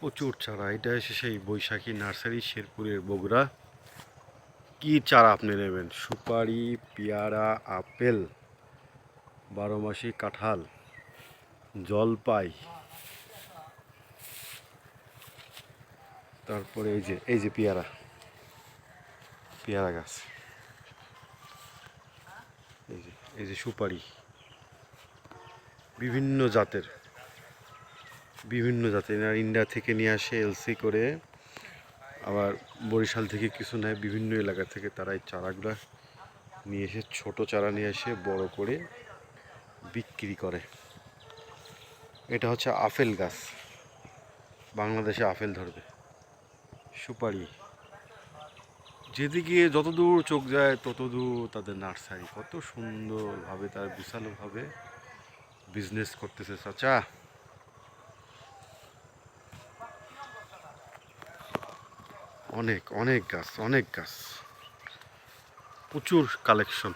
প্রচুর চারা। এটা এসে সেই বৈশাখী নার্সারি, শেরপুরের বগুড়া। কি চারা আপনি নেবেন? সুপারি, পেয়ারা, আপেল বারোমাসি কাঁঠাল, জলপাই। তারপরে এই যে এই যে পেয়ারা। পেয়ারা গাছ। এই যে এই যে সুপারি। বিভিন্ন জাতের। বিভিন্ন জাতের ইন্ডিয়া থেকে নিয়ে আসে এলসি করে। আবার বরিশাল থেকে কিছু নেয়, বিভিন্ন এলাকা থেকে তারা এই চারাগুলা নিয়ে এসে, ছোট চারা নিয়ে এসে, বড় করে বিক্রি করে। এটা হচ্ছে আপেল গাছ। বাংলাদেশে আপেল ধরবে। সুপারি। যেদিকে যতদূর চোখ যায়, ততদূর তাদের নার্সারি। কত সুন্দরভাবে তার বিশালভাবে বিজনেস করতেছে, চাচা। অনেক অনেক গাছ অনেক গাছ। প্রচুর কালেকশন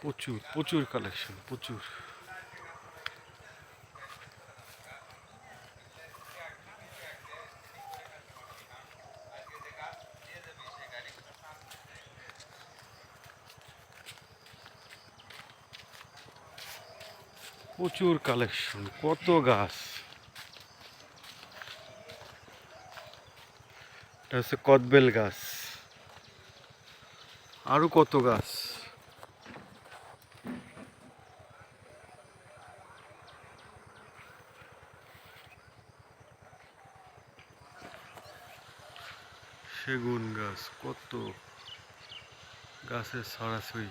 প্রচুর প্রচুর কালেকশন প্রচুর। প্রচুর কালেকশন কত গাছ। এটা হচ্ছে কদবেল গাছ। আরও কত গাছ? সেগুন গাছ কত গাছের ছড়াছড়ি